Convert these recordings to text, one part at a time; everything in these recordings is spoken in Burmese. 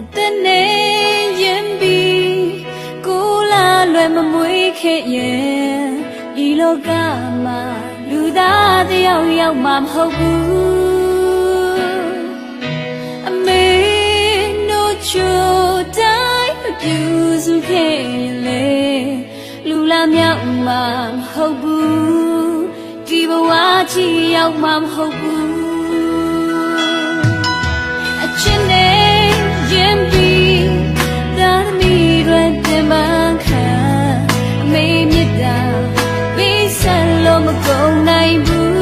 အသက်နဲ့ရင်ပြီးကိုလာလွယ်မမွေးခဲ့ရဲ့ဒီလောကမှာလူသားတစ်ယောက်ယောက်မှမဟုတ်ဘူးအမေတို့ချိုတိုင်းမပြူစုခဲ့ရင်လေလူလာမြောက်မှမဟုတ်ဘူးဒီဘဝချီရောက်မှမဟုတ်ဘူးအချစ်နဲ့ရင်ပြီးသာသမီတွေတင်ပန်းခံအမေမြတ်တာပြီး ဆက်လို့မကုန်နိုင်ဘူး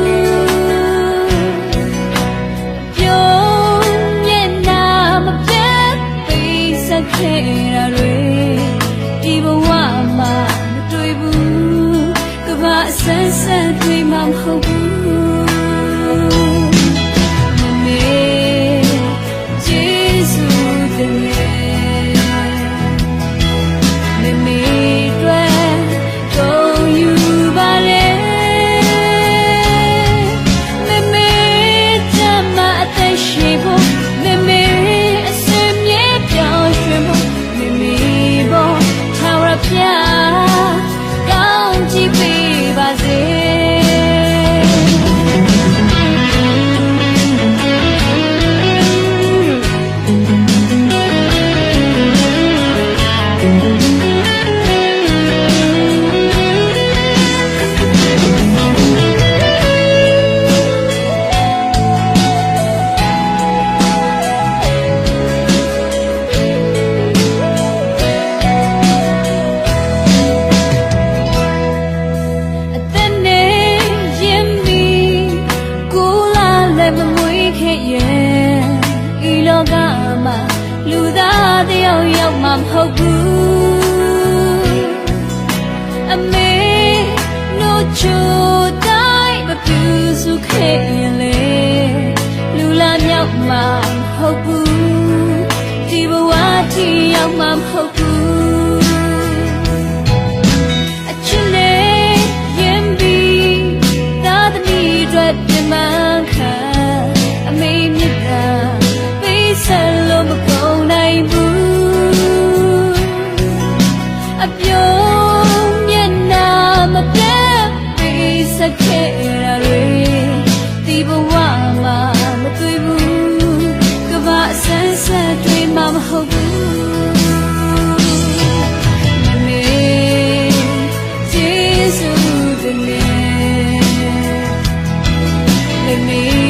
ပြုံးမျက်နှာမပြတ်ပြီးဆက်ခဲ့တာတွေဒီဘဝမှာမတွေ့ဘူးကဘာအဆန်းဆန်းတွေ့မှမဟုတ်ဘူး သားတစ်ယောက်ယောက်မှမဟုတ်ဘူးအမေတို့ချိုတိုင်းမပြူစုခဲ့ရင်လေလူလာမြောက်မှမဟုတ်ဘူးဒီဘဝတိရောက်မှမဟုတ်ဘူး ခဲ့ရတွေဒီဘဝမှာမတွေ့ဘူးကဘာအဆန်းဆက်တွေမှမဟုတ်ဘူးမေ